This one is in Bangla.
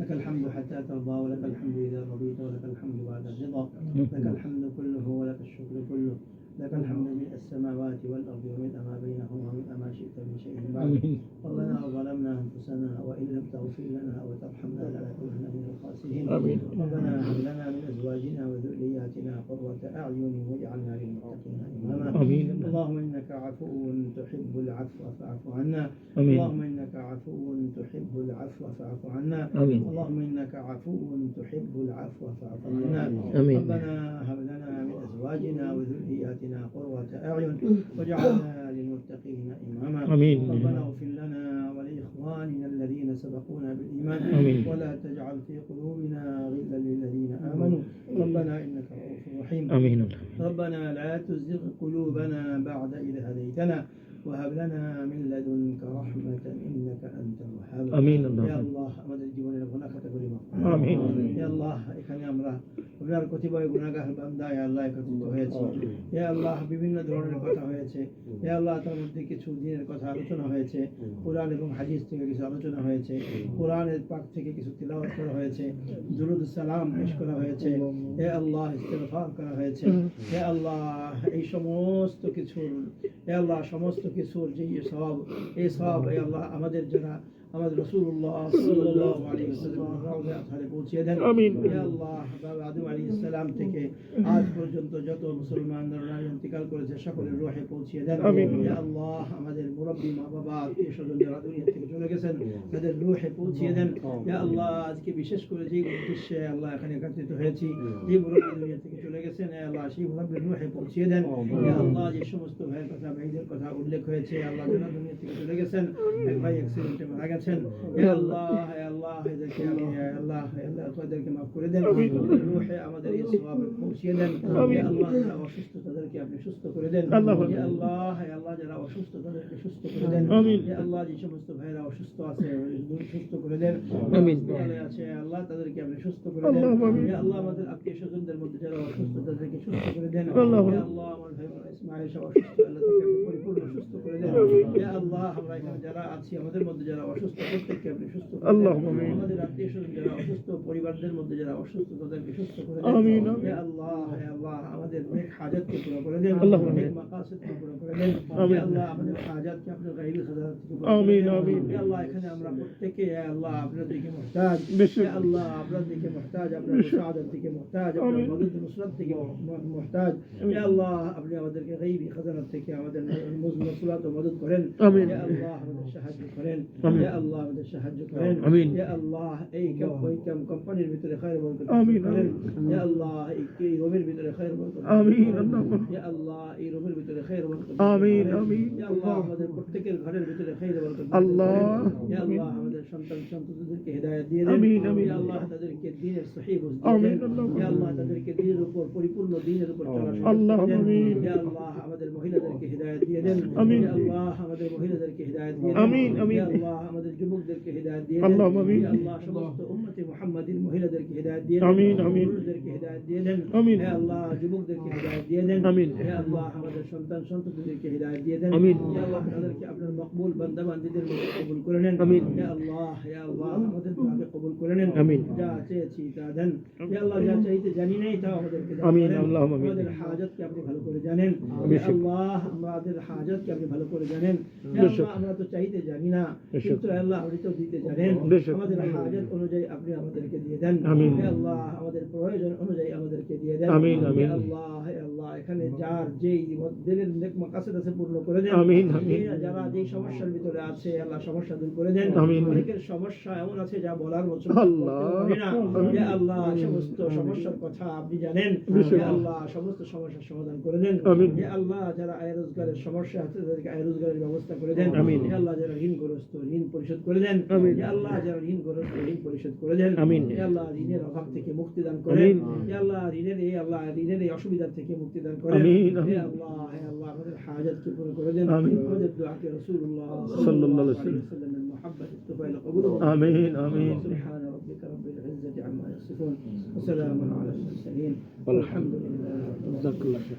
لك الحمد حتى ترضى ولك الحمد إذا رضيت ولك الحمد بعد الرضا. لك الحمد كله ولك الشكر كله. لك الحمد من السماوات والأرض ومن ما بينهما ومن ما شئت من شيء بعد. ربنا ظلمنا أنفسنا وإن لم تغفر لنا وترحمنا الخاسرين آمين. ربنا هب لنا من أزواجنا وذرياتنا قرة أعين واجعلنا للمتقين إماما آمين. اللهم إنك عفو تحب العفو فاعف عنا آمين. اللهم إنك عفو تحب العفو فاعف عنا آمين. اللهم إنك عفو تحب العفو فاعف عنا آمين. ربنا هب لنا من أزواجنا وذرياتنا قرة أعين واجعلنا للمتقين إماما آمين. ربنا اغفر الذين سبقونا بالإيمان آمين. ولا تجعل في قلوبنا غلا للذين آمنوا ربنا إنك رؤوف رحيم آمين ربنا لا تزغ قلوبنا بعد إذ هديتنا وهب لنا من لدنك رحمة إنك أنت الوهاب آمين يا اللهم আল্লাহ আমাদের জীবনের গুনাহ খাতাগুলি মাফ করুন। আমিন। ইয়া আল্লাহ এখানে আমরা আপনার কতিপয় গুনাহগার বান্দা ইয়া আল্লাহ একত্রিত হয়েছি। ইয়া আল্লাহ বিভিন্ন ধরনের কথা হয়েছে। ইয়া আল্লাহ তার মধ্যে কিছু দিনের কথা আলোচনা হয়েছে। কোরআন এবং হাদিস থেকে কিছু আলোচনা হয়েছে। কোরআনের পাক থেকে কিছু তিলাওয়াত করা হয়েছে। দুরুদ সালাম পেশ করা হয়েছে। হে আল্লাহ ইস্তেগফার করা হয়েছে। হে আল্লাহ এই সমস্ত কিছুর হে আল্লাহ সমস্ত কিছুর যে সব এই সব হে আল্লাহ আমাদের যারা আমাদের রসুল্লাহ সাল্লাল্লাহু আলাইহি ওয়াসাল্লাম রওজা পৌঁছিয়ে দেন। আল্লাহ বাবা আদম আলাইহিস সালাম থেকে আজ পর্যন্ত যত মুসলমান নরনারী ইন্তিকাল করেছে সকলের রোহে পৌঁছিয়ে দেন। আল্লাহ আমাদের মুরব্বী মা বাবা আত্মীয় স্বজন যারা দুনিয়া থেকে চলে গেছেন তাদের রোহে পৌঁছিয়ে দেন। আল্লাহ আজকে বিশেষ করে যে উদ্দেশ্যে আল্লাহ এখানে একত্রিত হয়েছি যে মুরব্বী দুনিয়া থেকে চলে গেছেন আল্লাহ সেই মুরব্বীর রোহে পৌঁছিয়ে দেন। আল্লাহ যে সমস্ত ভাইয়ের কথা ভাইদের কথা উল্লেখ হয়েছে আল্লাহ যারা দুনিয়া থেকে চলে গেছেন। এক ভাই অ্যাক্সিডেন্টে মারা গেছেন। হে আল্লাহ হে আল্লাহ এদেরকে আপনি হে আল্লাহ হে আল্লাহ তাদেরকে মাফ করে দেন রূহে আমাদের এই সওয়াব পৌঁছিয়ে দেন হে আল্লাহ যারা অসুস্থ তাদেরকে আপনি সুস্থ করে দেন আল্লাহ। হে আল্লাহ হে আল্লাহ যারা অসুস্থ তাদেরকে সুস্থ করে দেন আমিন। হে আল্লাহ যে সমস্ত ভাইরা অসুস্থ আছে সুস্থ করে দেন আমিন। হাসপাতালে আছে আল্লাহ তাদেরকে আপনি সুস্থ করে দেন আল্লাহ, আমিন। হে আল্লাহ আমাদের আত্মীয় স্বজনদের মধ্যে যারা অসুস্থ তাদেরকে সুস্থ করে দেন আল্লাহ। হে আল্লাহ আমার আপনি পরিপূর্ণ সুস্থ করে দেন হে আল্লাহ আমরা এখানে যারা আছি আমাদের মধ্যে যারা অসুস্থ প্রত্যেককে আপনি সুস্থ আল্লাহ, আমাদের আত্মীয় স্বজন যারা অসুস্থ পরিবারদের মধ্যে যারা অসুস্থ তাদেরকে সুস্থ করে আমিন, আমিন। হে আল্লাহ হে আল্লাহ আমাদের নেক হাজাতকে পুরো করে দেন। আল্লাহ, নেক মাকাসিদকে পুরো করে দেন। আমিন। আল্লাহ আমাদের হাজাতকে আপনার গাইবি খাজানাত থেকে পুরো করে আমিন, আমিন। হে আল্লাহ এখানে আমরা প্রত্যেকে হে আল্লাহ আপনার দিকে মুহতাজ। হে আল্লাহ আপনার দিকে মুহতাজ আপনার মুসাআদাত দিকে মুহতাজ আপনার মদদ নুসরাত থেকে মুহতাজ। হে আল্লাহ আপনি আমাদেরকে থেকে আমাদের মুসলাত ও মদদ করেন। আমিন। হে আল্লাহ আমাদের সাহায্য করেন আমিন। আল্লাহ আমাদের সাহায্য করেন আমিন। হে আল্লাহ এই ওই কম- কোম্পানির ভিতরে খায়ের বরকত আমিন, করেন আল্লাহ এই এই ভিতরে খায়ের বরকত আমিন, করেন। আল্লাহ। এই রুমের ভিতরে খায়ের বরকত আমিন, আমিন। হে আল্লাহ আমাদের প্রত্যেকের ঘরের ভিতরে খায়ের বরকত আল্লাহ। করেন। আল্লাহ আমাদের সন্তান সন্ততিদেরকে হেদায়েত দিয়ে দেন আমিন, আমিন। হে আল্লাহ তাদেরকে দ্বীনের সহিহ বুঝ আমিন, দেন আল্লাহ। তাদেরকে দ্বীনের উপর পরিপূর্ণ দ্বীনের উপর চলার আল্লাহ, আমিন। হে আল্লাহ আমাদের মহিলাদেরকে হেদায়েত দিয়ে দেন আমিন। আল্লাহ আমাদের মহিলাদেরকে হেদায়েত দিয়ে আমিন, আমিন। আল্লাহ আমাদের যুবকদেরকে হেদায়েত দিয়ে আল্লাহ, আমিন। আল্লাহ সমস্ত উম্মতে মুহাম্মাদিন মহিলাদেরকে হেদায়েত দিয়ে আমিন, আমিন। পুরুষদেরকে হেদায়েত দিয়ে দেন আমিন। হে আল্লাহ যুবকদেরকে হেদায়েত দিয়ে দেন আমিন। হে আল্লাহ আমাদের সন্তান সন্ততিদেরকে হেদায়েত দিয়ে দেন আমিন। হে আল্লাহ তাদেরকে আপনার মকবুল বান্দা বান্দীদের মধ্যে কবুল করে নেন আমিন। হে আল্লাহ হে আল্লাহ আমাদের দোয়াকে কবুল করে নেন আমিন। যা চেয়েছি তা দেন হে আল্লাহ যা চাইতে জানি নাই তা আমাদেরকে আমিন। আল্লাহুম্মা আমিন। আমাদের হাজতকে আপনি ভালো করে জানেন হে আল্লাহ আমাদের হাজতকে আপনি ভালো করে জানেন। আল্লাহ আমরা তো চাইতে জানি না কিন্তু আল্লাহ আপনি তো দিতে জানেন আমাদের হাজত অনুযায়ী আপনি আমাদেরকে দিয়ে দেন। আল্লাহ আমাদের প্রয়োজন অনুযায়ী আমাদেরকে দিয়ে দেন। আল্লাহ। এখানে যার যেই দিনের নেক মাকাসেদ আছে পূর্ণ করে দেন আমিন, আমিন। যারা যেই সমস্যার ভিতরে আছে আল্লাহ সমস্যা দূর করে দেন আমিন। অনেকের সমস্যা এমন আছে যা বলার মতো আল্লাহ। আল্লাহ সমস্ত সমস্যার কথা আপনি জানেন আল্লাহ সমস্ত সমস্যার সমাধান করে দেন। হে আল্লাহ যারা আয় রোজগারের সমস্যা আছে তাদেরকে আয় রোজগারের ব্যবস্থা করে দেন আমিন। হে আল্লাহ যারা ঋণগ্রস্ত ঋণ পরিশোধ করে দেন আমিন। হে আল্লাহ যারা ঋণগ্রস্ত ঋণ পরিশোধ করে দেন আমিন। হে আল্লাহ ঋণের অভাব থেকে মুক্তি দান করেন হে আল্লাহ ঋণের এই আল্লাহ ঋণের এই অসুবিধা থেকে মুক্তি দান آمين آمين. يا الله يا الله حاجتك رسول الله صلى الله عليه وسلم. المحبة آمين آمين. سبحان ربك رب العزة عما يصفون. وسلام على المرسلين. والحمد لله.